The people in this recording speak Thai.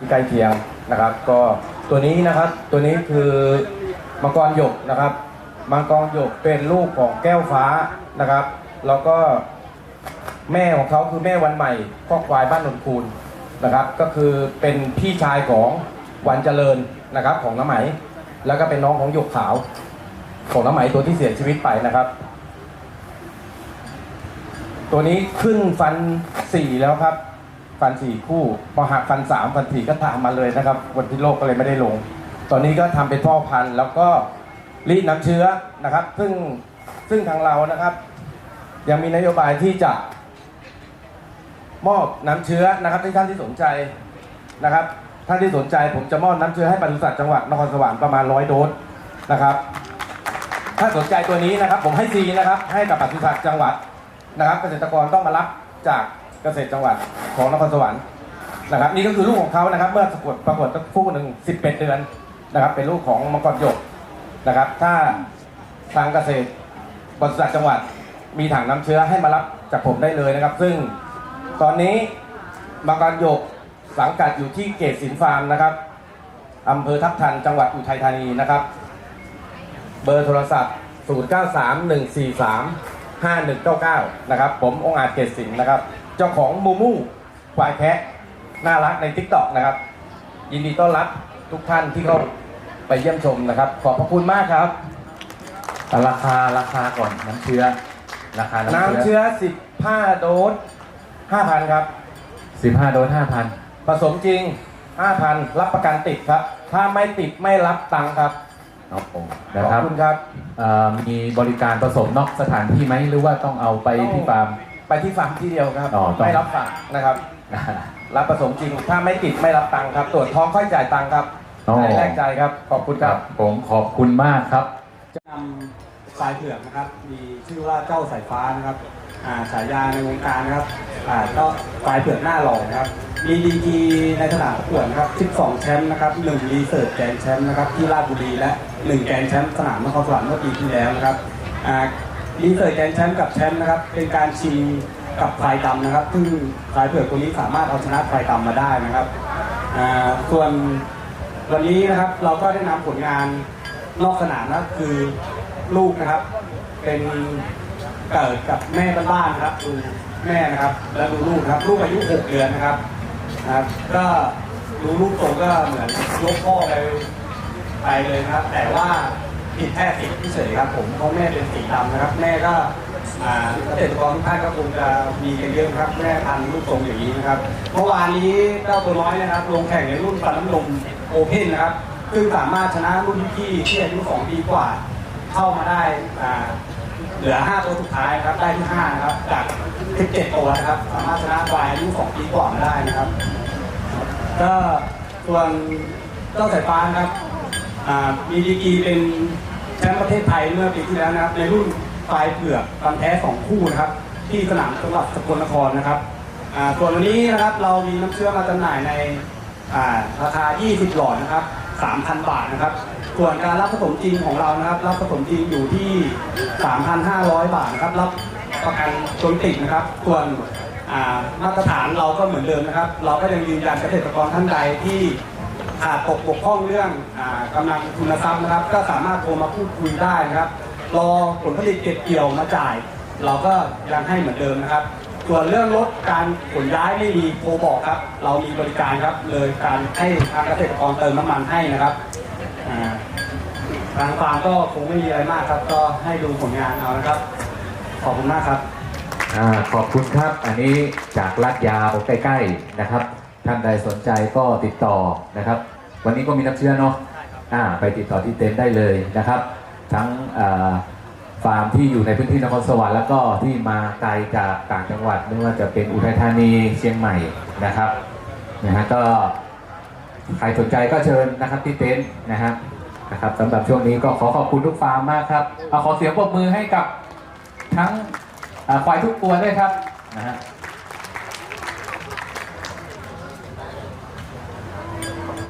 ที่ใกล้เคียงนะครับ ก็ตัวนี้นะครับตัวนี้คือมังกรหยกนะครับมังกรหยกเป็นลูกของแก้วฟ้านะครับ แล้วก็แม่ของเขาคือแม่วันใหม่ข้อควายบ้านนนคูนนะครับ ก็คือเป็นพี่ชายของวันเจริญนะครับของน้ำไหม แล้วก็เป็นน้องของหยกขาว ของน้ำไหมตัวที่เสียชีวิตไปนะครับ ตัวนี้ขึ้นฟันสี่แล้วครับ ฟันสี่คู่พอหักฟันสามฟันสี่ก็ตามมาเลยนะครับวันที่โลกก็เลยไม่ได้ลง ตอนนี้ก็ทำเป็นพ่อพันธุ์ แล้วก็รีดน้ำเชื้อนะครับ ซึ่งซึ่งทางเรานะครับ ยังมีนโยบายที่จะ มอบน้ำเชื้อนะครับให้ท่านที่สนใจนะครับท่านที่สนใจผมจะมอบน้ำเชื้อให้ปศุสัตว์จังหวัดนครสวรรค์ประมาณร้อยโดสนะครับ ถ้าสนใจตัวนี้นะครับ ผมให้ฟรีนะครับ ให้กับปศุสัตว์จังหวัดนะครับ เกษตรกรต้องมารับจาก เกษตรจังหวัดของนครสวรรค์นะครับนี่ก็คือลูกของเขานะครับ เมื่อประกวดประกวดคู่หนึ่งสิบเอ็ดเดือนนะครับ เป็นลูกของมังกรหยกนะครับ ถ้าทางเกษตรปศุสัตว์จังหวัดมีถังน้ำเชื้อให้มารับจากผมได้เลยนะครับ ซึ่งตอนนี้มังกรหยกสังกัดอยู่ที่เกตสินฟาร์มนะครับอำเภอทับทันจังหวัดอุทัยธานีนะครับ เบอร์โทรศัพท์ 0931435199 นะครับ ผมองอาจเกษสินนะครับ เจ้าของมูมูควายแคะน่ารักใน t ิ k t o k นะครับ ยินดีต้อนรับทุกท่านที่เข้าไปเยี่ยมชมนะครับ ขอบพระคุณมากครับ ราคาราคาก่อนน้ำเชื้อราคาน้ำน้ำเชื้อ เชื้อ 15 โดส5,000 ครับสิบห้าโดสห้าพันผสมจริง 5,000 รับประกันติดครับ ถ้าไม่ติดไม่รับตังค์ครับครับผมขนะอบครับคุณครับ เอ่อมีบริการผสมนอกสถานที่ไหมหรือว่าต้องเอาไปที่ฟาร์ม ไปที่ฟาร์มที่เดียวครับ อ๋อต้อง ไม่รับฝากนะครับ รับผสมจริง ถ้าไม่ติดไม่รับตังค์ครับ ตรวจท้องค่อยจ่ายตังค์ครับอ๋อ จ่ายแรกใจายครับ ขอบคุณคครัรับบ ผมขอบคุณมากครับ จะนำสายเผือกนะครับ มีชื่อว่าเจ้าสายฟ้านะครับอ่าฉายาในวงการนะครับอ่าก็สายเผือกหน้าหล่อนะครับ มีดีกรีในสนามประกวดนะครับ 12 แชมป์นะครับ1รีเสิร์ชแกรนด์แชมป์นะครับที่ราชบุรีและ 1 แกรนด์แชมป์สนามนครสวรรค์เมื่อปีที่แล้วนะครับอ่า รีเสิร์แกนแชมป์กับแชมป์นะครับ เป็นการชิงกับพลายดำนะครับ ซึ่งสายเผือกตัวนี้สามารถเอาชนะพลายดำมาได้นะครับอ่าส่วนวันนี้นะครับเราก็ได้นำผลงานนอกสนามนะคือลูกนะครับ เป็นเกิดกับแม่บ้านๆนะครับดูแม่นะครับ แล้วดูลูกนะครับ ลูกอายุ 6 เดือนนะครับนะครับ ก็ดูลูกโตก็เหมือนยกพ่อไปไปเลยนะครับ แต่ว่า ผิดแค่สีที่เฉยครับผมเพราะแม่เป็นสีดำนะครับ แม่ก็เกษตรกรทุกท่านก็คงจะมีกันเยอะครับแม่พันธุ์ลูกทรงอย่างนี้นะครับเมื่อวานนี้เจ้าตัวน้อยนะครับ ลงแข่งในรุ่นฟันน้ำนมโอเพ่นนะครับซึ่งสามารถชนะรุ่นพี่ที่อายุ2ปีกว่าเข้ามาได้เหลือ 5 ตัวสุดท้ายครับได้ที่5นะครับจาก 17 ตัวนะครับ สามารถชนะวายอายุ2ปีกว่ามาได้นะครับก็ส่วนเจ้าสายฟ้านะครับมีดีกีเป็น แชมป์ประเทศไทยเมื่อปีที่แล้วนะครับในรุ่นปลายเผือกฟันแท้สองคู่นะครับที่สนามจังหวัดสกลนครนะครับอ่าส่วนวันนี้นะครับเรามีน้ำเชื้อมมาจำหน่ายในอ่าราคา 20 หลอดนะครับ 3,000 บาทนะครับ ส่วนการรับผสมจริงของเรานะครับ รับผสมจริงอยู่ที่ 3,500 บาทนะครับ รับประกันชนติดนะครับ ส่วนอ่ามาตรฐานเราก็เหมือนเดิมนะครับ เราก็ยังยืนยันเกษตรกรท่านใดที่ ขาดตกบกพร่องเรื่องอกำลังทุนทรัพย์นะครับ ก็สามารถโทรมาพูดคุยได้นะครับ รอผลผลิตเก็บเกี่ยวมาจ่าย เราก็ยังให้เหมือนเดิมนะครับ ส่วนเรื่องลดการขนย้ายไม่มีโทรบอกครับ เรามีบริการครับเลยการให้ทางเกษตรกรเติมน้ำมันให้นะครับทางฟาร์มก็คงไม่มีอะไรมากครับ ก็ให้ดูผลงานเอานะครับ ขอบคุณมากครับอขอบคุณครับ อันนี้จากลาดยาวใกล้ๆนะครับ ท่านใดสนใจก็ติดต่อนะครับ วันนี้ก็มีน้ำเชื้อเนาะอ่าไปติดต่อที่เต็นท์ได้เลยนะครับ ทั้งอ่าฟาร์มที่อยู่ในพื้นที่นครสวรรค์แล้วก็ที่มาไกลจากต่างจังหวัดไม่ว่าจะเป็นอุทัยธานีเชียงใหม่นะครับนะฮะก็ใครสนใจก็เชิญนะครับที่เต็นท์นะฮะนะครับสำหรับช่วงนี้ก็ขอขอบคุณทุกฟาร์มมากครับเอาขอเสียงปรบมือให้กับทั้งอ่าควายทุกตัวด้วยครับนะฮะ